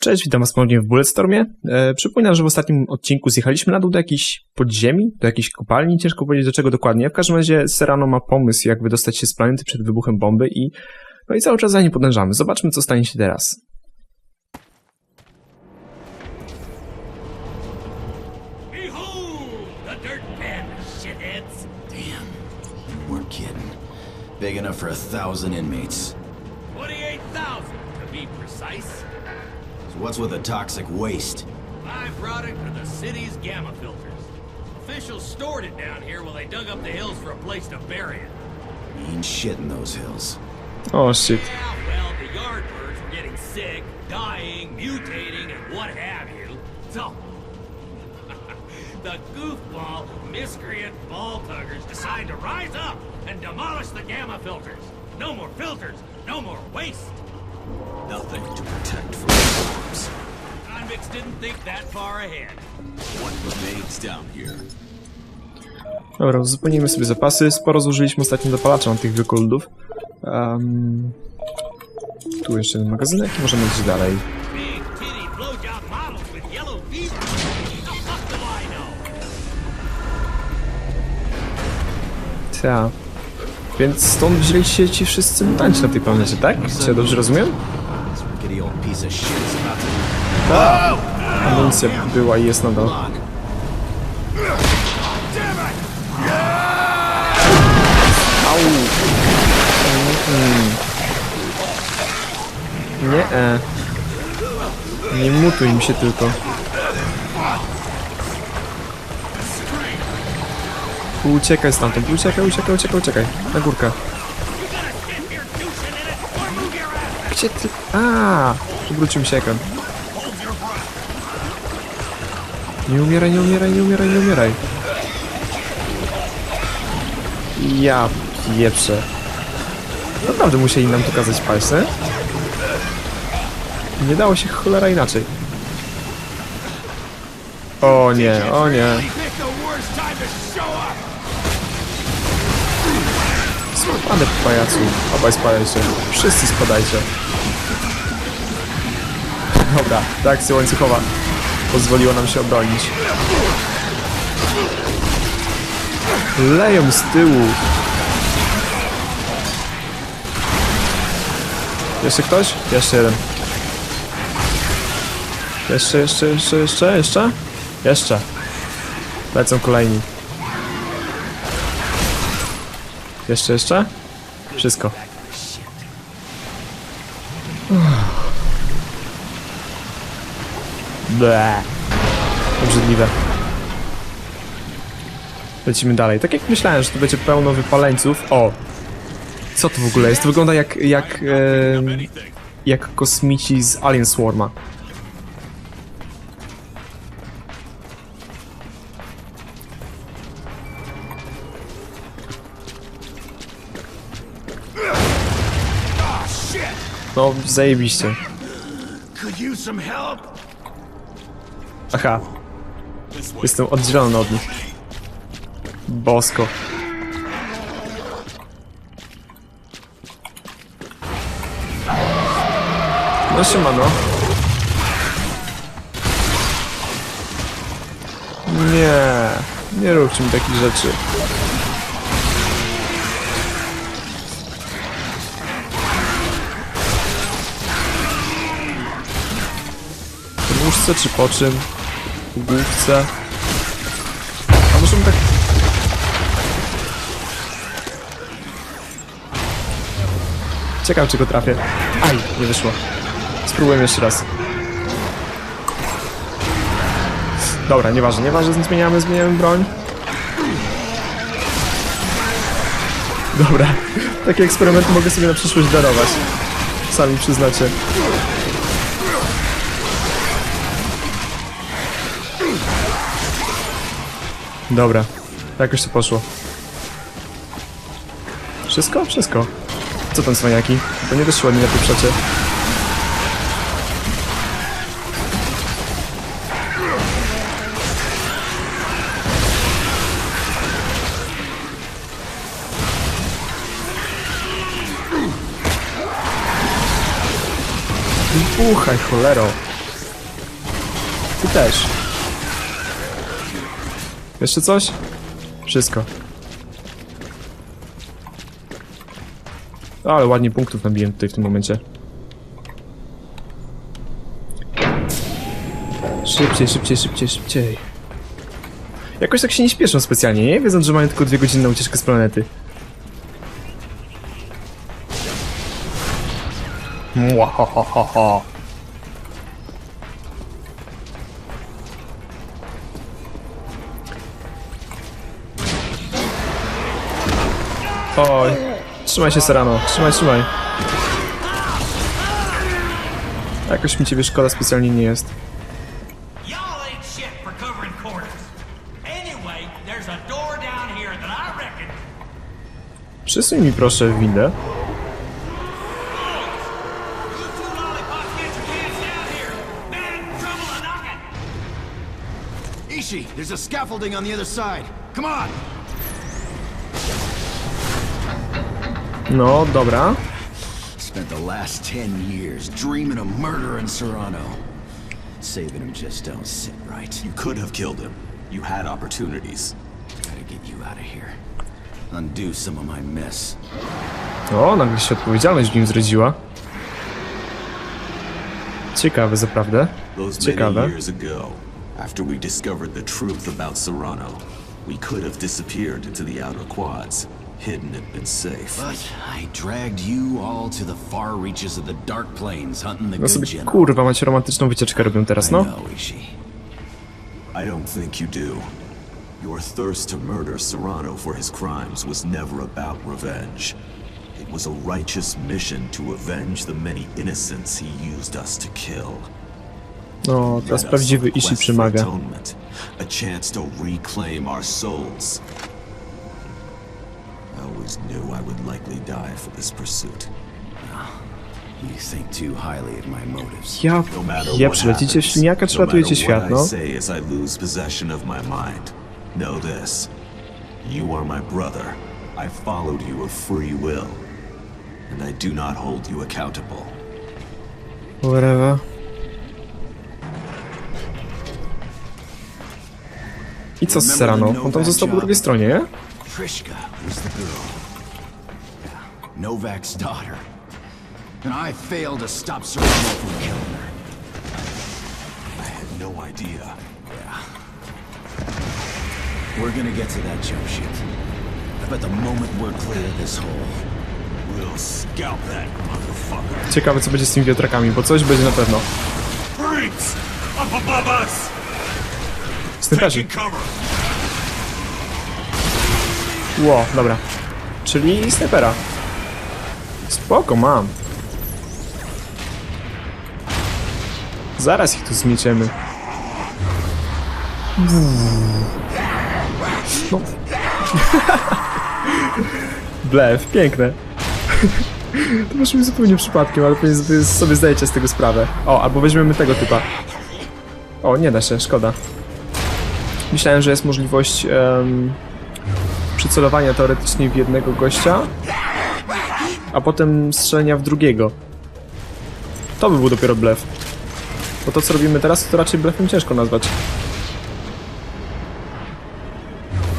Cześć, witam was ponownie w Bulletstormie. E, przypominam, że w ostatnim odcinku zjechaliśmy na dół do jakiejś podziemi, do jakiejś kopalni, ciężko powiedzieć do czego dokładnie. W każdym razie Serrano ma pomysł, jak wydostać się z planety przed wybuchem bomby i no i cały czas za nim podążamy. Zobaczmy, co stanie się teraz. Big enough for a thousand inmates. 28,000 to be precise. So what's with the toxic waste? Byproduct of the city's gamma filters. Officials stored it down here while they dug up the hills for a place to bury it. Mean shit in those hills. Oh shit. Yeah, well, the yard birds were getting sick, dying, mutating, and what have you. So, the goofball, miscreant ball tuggers decide to rise up and demolish the gamma filters. No more filters, no more waste. Nothing to protect from bombs. Convicts didn't think that far ahead. What remains down here? Dobra, uzupełnijmy sobie zapasy. Sporo zużyliśmy ostatnio dopalacza na tych wielkoludów. Um, tu jeszcze jeden magazynek i możemy iść dalej. Big Więc stąd wzięli się ci wszyscy mutanci na tej planecie, tak? Czy ja dobrze rozumiem? To Amunicja była i jest nadal. Au! Nie, e. Nie mutuj mi się tylko. Uciekaj stamtąd, uciekaj, uciekaj, uciekaj, uciekaj. Na górkę. Gdzie ty? A, Wrócił mi się ekran. Nie umieraj, nie umieraj, nie umieraj, nie umieraj. Ja pieprzę. Naprawdę musieli nam tu kazać? Nie dało się cholera inaczej. O nie, o nie. Spadaj pajacu. Obaj spadajcie. Wszyscy spadajcie. Dobra, reakcja łańcuchowa pozwoliła nam się obronić. Leją z tyłu. Jeszcze ktoś? Jeszcze jeden. Jeszcze, jeszcze, jeszcze, jeszcze, jeszcze? Jeszcze. Lecą kolejni. Jeszcze, jeszcze? Wszystko. Ble. Obrzydliwe. Lecimy dalej. Tak jak myślałem, że tu będzie pełno wypaleńców. O! Co to w ogóle jest? To wygląda jak, jak, em, jak kosmici z Alien Swarma. No, zajebiście. Aha. Jestem oddzielony od nich. Bosko. No siemano. Nie, nie róbcie mi takich rzeczy. W łóżce czy po czym? W główce? A możemy tak... Ciekaw czy go trafię. Aj, nie wyszło. Spróbujemy jeszcze raz. Dobra, nieważne, nieważne, zmieniamy, zmieniamy broń. Dobra, takie eksperymenty mogę sobie na przyszłość darować. Sami przyznacie. Dobra, jakoś to poszło. Wszystko? Wszystko. Co tam cwaniaki? To nie wyszło mi na tej przecie. Buchaj, cholero. Ty też. Jeszcze coś? Wszystko. Ale ładnie punktów nabiłem tutaj w tym momencie. Szybciej, szybciej, szybciej, szybciej. Jakoś tak się nie śpieszą specjalnie, nie? Wiedząc, że mają tylko dwie godziny na ucieczkę z planety. Mwahahaha. Oj. Trzymaj się, Serano. Trzymaj, trzymaj. Jakoś mi ciebie szkoda specjalnie nie jest. Przesuń mi proszę windę. Ishi, there's a scaffolding on the other side. Come on! No, dobra. Spent the last ten years dreaming of murder in Serrano. Saving him just don't sit right. You could have killed him. You had opportunities. Gotta get you out of here. Undo some of my mess. O, nagle się odpowiedzialność w nim zrodziła. Ciekawe zaprawdę. Those Ciekawe. many years ago, after we discovered the truth about Serrano, we could have disappeared into the outer quads, hidden and been safe. But I dragged you all to the far reaches of the Dark Plains hunting the No good sobie general. kurwa macie romantyczną wycieczkę robią teraz, no. know, Ishi. I don't think you do. Your thirst to murder Serrano for his crimes was never about revenge. It was a righteous mission to avenge the many innocents he used us to kill. No, teraz Led us prawdziwy on a Ishi quest atonement, a chance to reclaim our souls. Always knew I would likely die for this pursuit. You think too highly of my motives. Ja, No matter ja what przylecicie happens, śliniaka, czy no ratujecie świat, no? say as I lose possession of my mind. Know this. You are my brother. I followed you of free will. And I do not hold you accountable. Whatever. I co z Serano? On tam został po drugiej stronie, nie? Trishka was the girl. Yeah, Novak's daughter. And I failed to stop Serrano from killing her. I had no idea. Yeah. We're gonna get to that jump ship. I bet the moment we're clear of this hole, We'll scalp that motherfucker. Ciekawe co będzie z tymi wiatrakami, bo coś będzie na pewno. Freaks! Up above us! Snajperzy. Ło, dobra. Czyli snajpera. Spoko, mam. Zaraz ich tu zmieciemy. No. Blef, piękne. To poszło mi zupełnie przypadkiem, ale pewnie sobie- zdajecie z tego sprawę. O, albo weźmiemy tego typa. O, nie da się, szkoda. Myślałem, że jest możliwość em, przycelowania teoretycznie w jednego gościa, a potem strzelenia w drugiego. To by był dopiero blef. Bo to, co robimy teraz, to raczej blefem ciężko nazwać.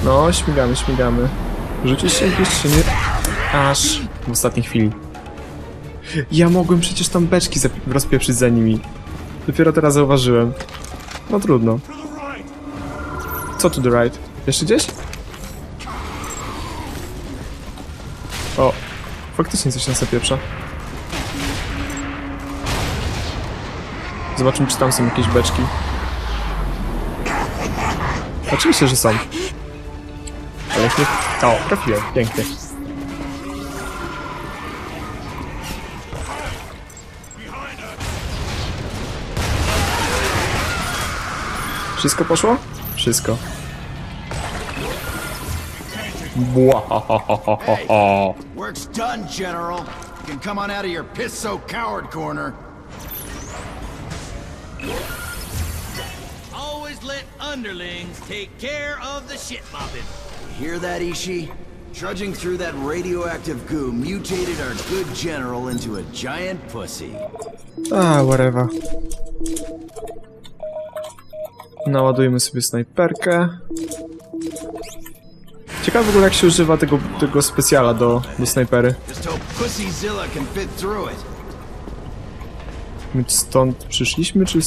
No, śmigamy, śmigamy. Rzucić się gdzieś czy nie? Aż w ostatniej chwili. Ja mogłem przecież tam beczki rozpieprzyć za nimi. Dopiero teraz zauważyłem. No trudno. Co to the right? Jeszcze gdzieś? O, faktycznie coś nas zapieprza. Zobaczymy, czy tam są jakieś beczki. Oczywiście, że są. Ale nie... O, trafiłem, pięknie. Wszystko poszło? Wszystko. Błahahahaha. work's done, General. You can come on out of your piss-so coward corner. Always let underlings take care of the shit mopping. Hear that, Ishi? Trudging through that radioactive goo mutated our good general into a giant pussy. Ah, whatever. Naładujmy sobie snajperkę. Ciekawe w ogóle jak się używa tego, tego specjala do, do snajpery. My stąd przyszliśmy, czy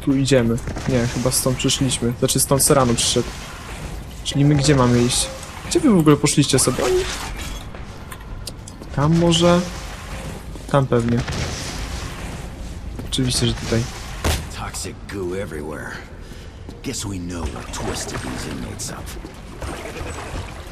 tu idziemy? Nie, chyba stąd przyszliśmy. Znaczy stąd Serano przyszedł. Czyli my gdzie mamy iść? Gdzie wy w ogóle poszliście sobie? Oni... Tam może? Tam pewnie. Oczywiście, że tutaj. Toxic goo everywhere. Guess we know what twisted these inmates up.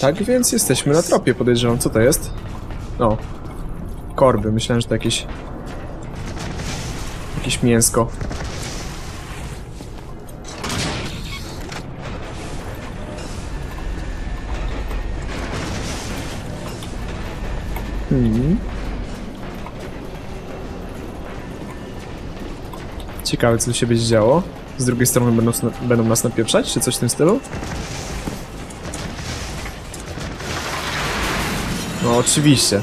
Tak więc jesteśmy na tropie, podejrzewam. Co to jest? O. Korby. Myślałem, że to jakieś... Jakieś mięsko. Hmm. Ciekawe, co tu się będzie działo. Z drugiej strony będą, będą nas napieprzać, czy coś w tym stylu? No oczywiście.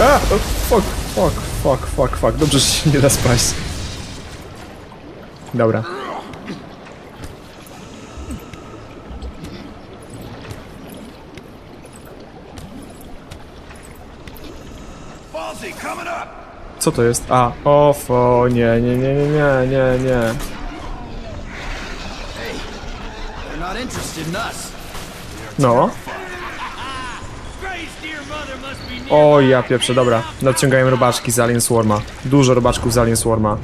A! o, Fuck, fuck, fuck, fuck, fuck. Dobrze, że się nie da spaść. Dobra. Co to jest? A, of, o, nie, nie, nie, nie, nie, nie, nie. No. O, ja pieprzę, dobra. Nadciągają robaczki z Alien Swarma. Dużo robaczków z Alien Swarma.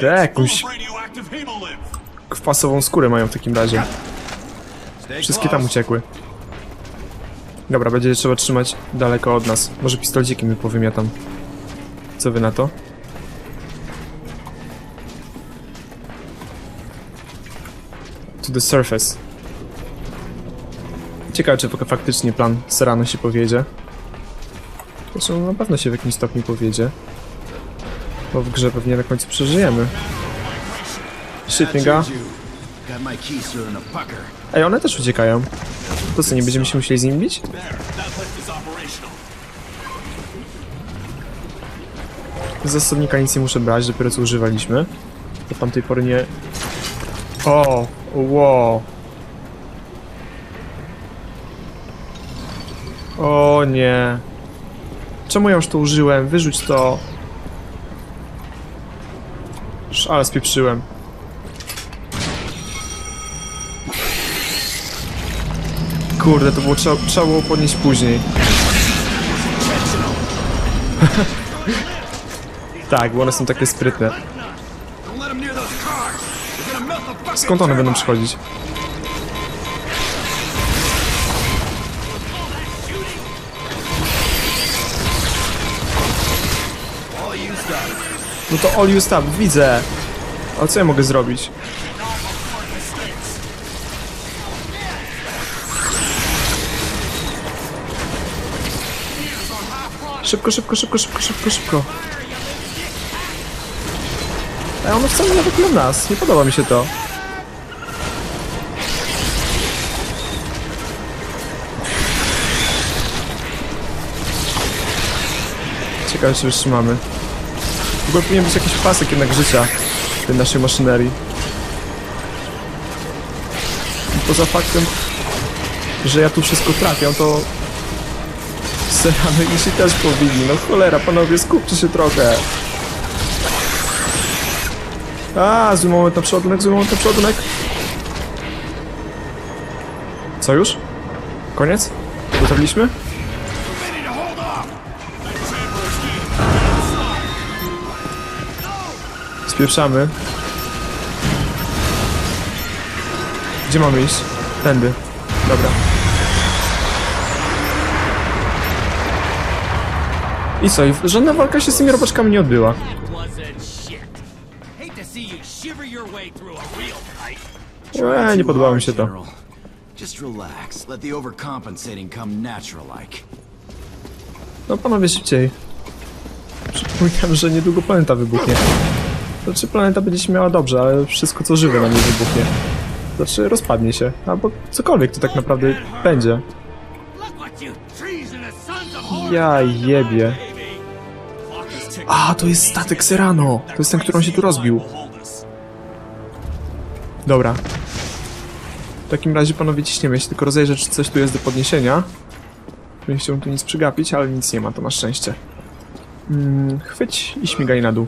Te jakąś kwasową skórę mają w takim razie. Wszystkie tam uciekły. Dobra, będzie trzeba trzymać daleko od nas. Może pistolcikiem mi powymiatam. Co wy na to? To the surface. Ciekawe, czy fak- faktycznie plan Serano się powiedzie. Zresztą na pewno się w jakimś stopniu powiedzie. Bo w grze pewnie na końcu przeżyjemy. Shit, nigga. Ej, one też uciekają. To co, nie będziemy się musieli z nim bić? Z nic nie muszę brać, dopiero co używaliśmy. Do tamtej pory nie... O! Wow! O nie! Czemu ja już to użyłem? Wyrzuć to! Ale spieprzyłem. Kurde, to było trzeba, trzeba było podnieść później. tak, bo one są takie sprytne. Skąd one będą przychodzić? No to all used up, widzę. A co ja mogę zrobić? Szybko, szybko, szybko, szybko, szybko, szybko. A ono wcale nie atakują nas. Nie podoba mi się to. Ciekawe, czy wytrzymamy. W ogóle powinien być jakiś pasek jednak życia w tej naszej maszynerii. I poza faktem, że ja tu wszystko trafiam, to Serano jeśli też powinni. No cholera, panowie, skupcie się trochę. A, zły moment na przodunek, zły moment na przodunek. Co już? Koniec? Gotowiliśmy? Spieprzamy. Gdzie mamy iść? Tędy. Dobra. I co, i żadna walka się z tymi robaczkami nie odbyła. Eee, nie podobało mi się to. General. Just relax. Let the overcompensating come natural like. No panowie, szybciej. Przypominam, że niedługo planeta wybuchnie. Znaczy, planeta będzie się miała dobrze, ale wszystko co żywe na niej wybuchnie. Znaczy, rozpadnie się. Albo cokolwiek to tak naprawdę będzie. Ja jebie. A, to jest statek Serrano. To jest ten, który on się tu rozbił. Dobra. W takim razie, panowie, ciśniemy. Się tylko rozejrzę, czy coś tu jest do podniesienia. Nie chciałbym tu nic przygapić, ale nic nie ma, to na szczęście. Mm, chwyć i śmigaj na dół.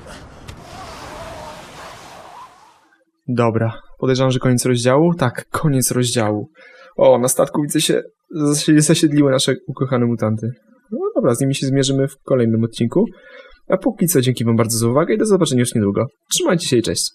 Dobra. Podejrzewam, że koniec rozdziału? Tak, koniec rozdziału. O, na statku widzę się zasi- zasiedliły nasze ukochane mutanty. No dobra, z nimi się zmierzymy w kolejnym odcinku. A póki co dzięki wam bardzo za uwagę i do zobaczenia już niedługo. Trzymajcie się i cześć.